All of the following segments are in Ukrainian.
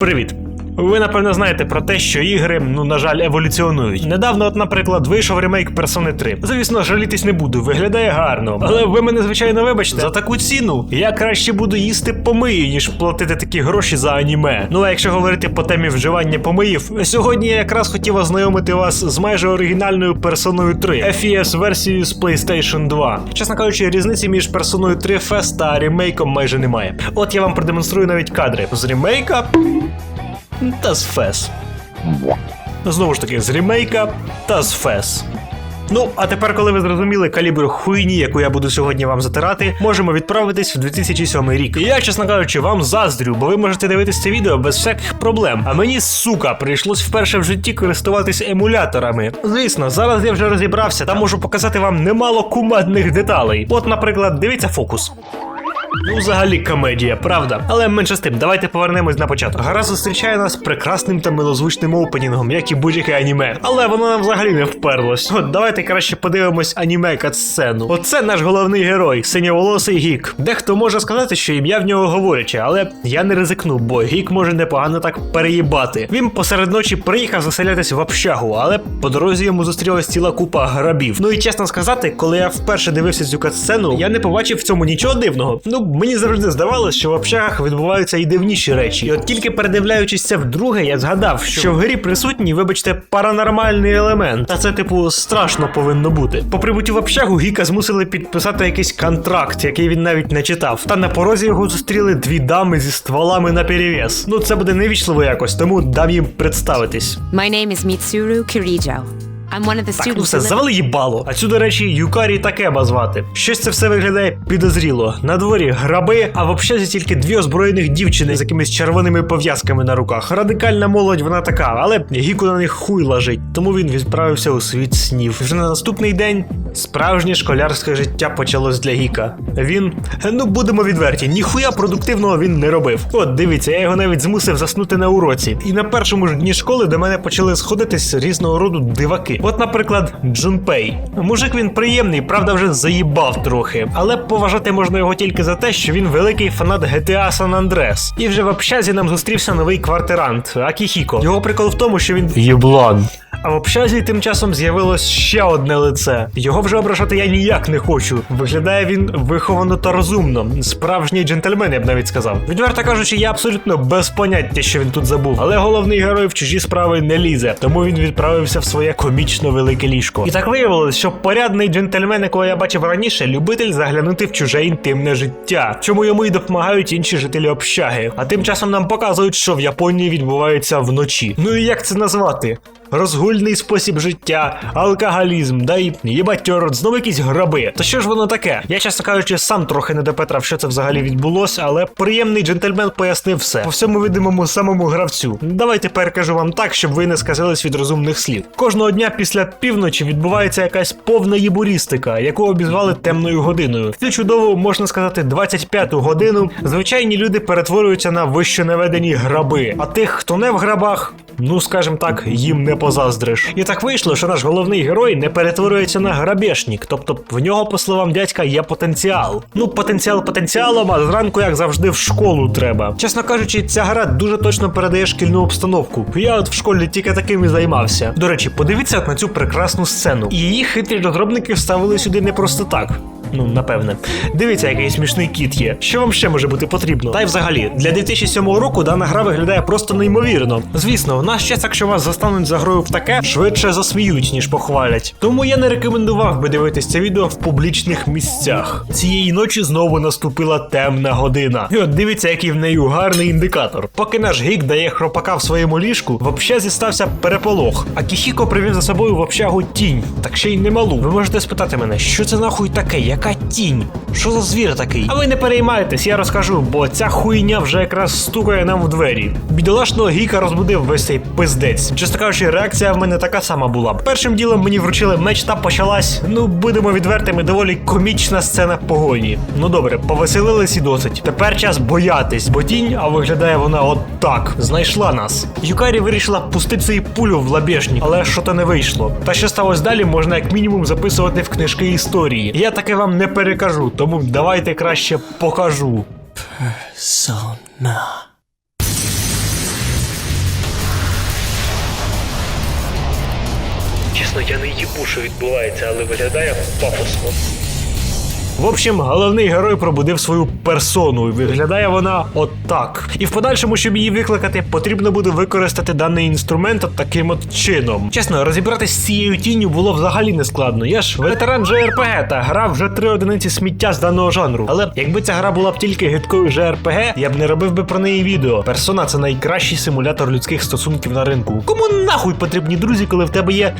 Привіт! Ви напевно знаєте про те, що ігри, ну на жаль, еволюціонують. Недавно, от, наприклад, вийшов ремейк Персони 3. Звісно, жалітись не буду, виглядає гарно. Але ви мене звичайно вибачте. За таку ціну я краще буду їсти помиї, ніж платити такі гроші за аніме. Ну а якщо говорити по темі вживання помиїв, сьогодні я якраз хотів ознайомити вас з майже оригінальною персоною 3 FES версією з PlayStation 2. Чесно кажучи, різниці між персоною 3 FES та ремейком майже немає. От я вам продемонструю навіть кадри з ремейка та з FES. Знову ж таки, з ремейка та з FES. Ну, а тепер, коли ви зрозуміли калібр хуйні, яку я буду сьогодні вам затирати, можемо відправитись в 2007 рік. І я, чесно кажучи, вам заздрю, бо ви можете дивитися це відео без всяких проблем. А мені, сука, прийшлось вперше в житті користуватись емуляторами. Звісно, зараз я вже розібрався та можу показати вам немало кумедних деталей. От, наприклад, дивіться фокус. Ну, взагалі комедія, правда. Але менше з тим, давайте повернемось на початок. Гра зустрічає нас прекрасним та милозвучним опенінгом, як і будь-яке аніме. Але воно нам взагалі не вперлось. От давайте краще подивимось аніме катсцену. Оце наш головний герой, синьоволосий гік. Дехто може сказати, що ім'я в нього говоряче, але я не ризикну, бо гік може непогано так переїбати. Він посеред ночі приїхав заселятись в общагу, але по дорозі йому зустрілась ціла купа грабів. Ну і чесно сказати, коли я вперше дивився цю катсцену, я не побачив в цьому нічого дивного. Ну, мені завжди здавалось, що в общагах відбуваються і дивніші речі. І от тільки передивляючись це вдруге, я згадав, що в грі присутній, вибачте, паранормальний елемент. Та це, типу, страшно повинно бути. По прибуттю в общагу Гіка змусили підписати якийсь контракт, який він навіть не читав. Та на порозі його зустріли дві дами зі стволами на перев'яз. Ну це буде невічливо якось, тому дам їм представитись. My name is Mitsuru Kirijo. I'm one of the Так, ну все, завали їбало. А цю, до речі, Юкарі Такеба звати. Щось це все виглядає підозріло. На дворі граби, а в общазі тільки дві озброєних дівчини з якимись червоними пов'язками на руках. Радикальна молодь вона така, але гіку на них хуй лежить. Тому він відправився у світ снів. Вже на наступний день справжнє школярське життя почалось для Гіка. Він, ну будемо відверті, ніхуя продуктивного він не робив. От дивіться, я його навіть змусив заснути на уроці. І на першому ж дні школи до мене почали сходитись різного роду диваки. От, наприклад, Джунпей. Мужик він приємний, правда, вже заїбав трохи. Але поважати можна його тільки за те, що він великий фанат GTA San Andreas. І вже в общазі нам зустрівся новий квартирант Акіхіко. Його прикол в тому, що він єблан. А в общазі тим часом з'явилось ще одне лице. Його вже ображати я ніяк не хочу. Виглядає він виховано та розумно. Справжній джентльмен, я б навіть сказав. Відверто кажучи, я абсолютно без поняття, що він тут забув. Але головний герой в чужі справи не лізе, тому він відправився в своє комічно велике ліжко. І так виявилось, що порядний джентльмен, якого я бачив раніше, любитель заглянути в чуже інтимне життя, чому йому і допомагають інші жителі общаги. А тим часом нам показують, що в Японії відбувається вночі. Ну і як це назвати? Розгульний спосіб життя, алкоголізм, да й єбатьор, знову якісь граби. То що ж воно таке? Я, чесно кажучи, сам трохи не допетрав, що це взагалі відбулося, але приємний джентльмен пояснив все по всьому видимому самому гравцю. Давайте перекажу вам так, щоб ви не сказались від розумних слів. Кожного дня після півночі відбувається якась повна єбурістика, яку обізвали темною годиною. Цю чудову, можна сказати, 25-ту годину звичайні люди перетворюються на вище наведені граби. А тих, хто не в грабах, ну скажем так, їм не позаздриш. І так вийшло, що наш головний герой не перетворюється на грабежник, тобто в нього, по словам дядька, є потенціал. Ну, потенціал потенціалом, а зранку, як завжди, в школу треба. Чесно кажучи, ця гра дуже точно передає шкільну обстановку. Я от в школі тільки таким і займався. До речі, подивіться от на цю прекрасну сцену. Її хитрі розробники вставили сюди не просто так. Ну, напевне. Дивіться, який смішний кіт є. Що вам ще може бути потрібно? Та й взагалі, для 2007 року дана гра виглядає просто неймовірно. Звісно, в наш час, якщо вас застануть за грою в таке, швидше засміють, ніж похвалять. Тому я не рекомендував би дивитись це відео в публічних місцях. Цієї ночі знову наступила темна година. І от дивіться, який в неї гарний індикатор. Поки наш гік дає хропака в своєму ліжку, в общазі стався переполох. А Кіхіко привів за собою в общагу тінь, так ще й немалу. Ви можете спитати мене, що це нахуй таке? Яка тінь? Що за звір такий? А ви не переймайтесь, я розкажу, бо ця хуйня вже якраз стукає нам в двері. Бідолашного гіка розбудив весь цей пиздець. Чесно кажучи, реакція в мене така сама була. Першим ділом мені вручили меч та почалась. Ну, будемо відвертими, доволі комічна сцена погоні. Ну добре, повеселились і досить. Тепер час боятись, бо тінь, а виглядає вона от так. Знайшла нас. Юкарі вирішила пустити свою пулю в лабєшник, але що то не вийшло. Та що сталося далі, можна як мінімум записувати в книжки історії. Я таке вам вам не перекажу, тому давайте краще покажу. Persona. Чесно, я не їбу, що відбувається, але виглядає пафосно. В общем, головний герой пробудив свою персону, виглядає вона отак. І в подальшому, щоб її викликати, потрібно буде використати даний інструмент от таким от чином. Чесно, розібратися з цією тінню було взагалі не складно. Я ж ветеран JRPG та грав вже три одиниці сміття з даного жанру. Але якби ця гра була б тільки гидкою JRPG, я б не робив би про неї відео. Персона це найкращий симулятор людських стосунків на ринку. Кому нахуй потрібні друзі, коли в тебе є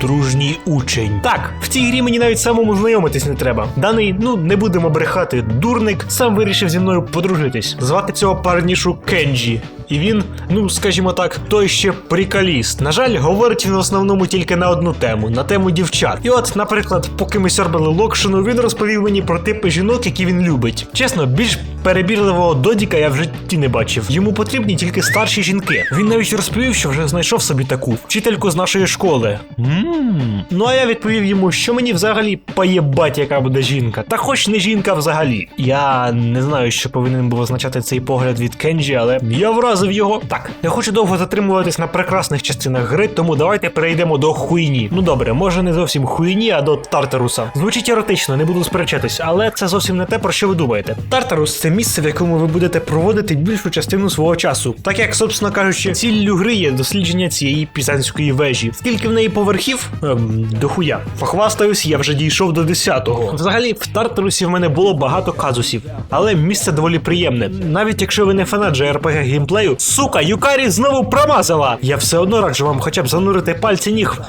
дружній учень? Так, в цій грі мені навіть самому знайомитись не треба. Даний, ну не будемо брехати, дурник сам вирішив зі мною подружитись. Звати цього парнішу Кенджі. І він, ну скажімо так, той ще прикаліст. На жаль, говорить він в основному тільки на одну тему на тему дівчат. І от, наприклад, поки ми сьорбали локшину, він розповів мені про типи жінок, які він любить. Чесно, більш перебірливого додіка я в житті не бачив. Йому потрібні тільки старші жінки. Він навіть розповів, що вже знайшов собі таку вчительку з нашої школи. Ммм. Ну а я відповів йому, що мені взагалі поєбать, яка буде жінка. Та хоч не жінка взагалі. Я не знаю, що повинен був означати цей погляд від Кенджі, але я вразив його. Так, не хочу довго затримуватись на прекрасних частинах гри, тому давайте перейдемо до хуйні. Ну добре, може не зовсім хуйні, а до Тартаруса. Звучить еротично, не буду сперечатись, але це зовсім не те, про що ви думаєте. Тартарус це місце, в якому ви будете проводити більшу частину свого часу. Так як, собственно кажучи, ціллю гри є дослідження цієї пізанської вежі. Скільки в неї поверхів? Ем, дохуя. Похвастаюсь, я вже дійшов до 10-го. Взагалі, в Тартарусі в мене було багато казусів, але місце доволі приємне. Навіть якщо ви не фанат JRPG геймплею, сука, Юкарі знову промазала! Я все одно раджу вам хоча б занурити пальці ніг.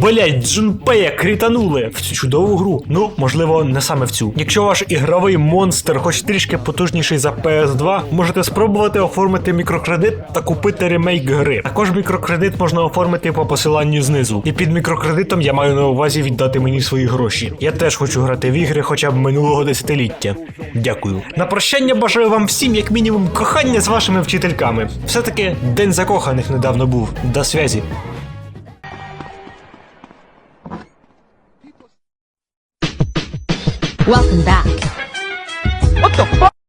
Блять, Джунпея крітанули в цю чудову гру. Ну, можливо, не саме в цю. Якщо ваш ігровий монстр, хоч трішки потужніший за PS2, можете спробувати оформити мікрокредит та купити ремейк гри. Також мікрокредит можна оформити по посиланню знизу. І під мікрокредитом я маю на увазі віддати мені свої гроші. Я теж хочу грати в ігри хоча б минулого десятиліття. Дякую. На прощання бажаю вам всім, як мінімум, кохання з вашими вчительками. Все-таки день закоханих недавно був. До связі. Welcome back.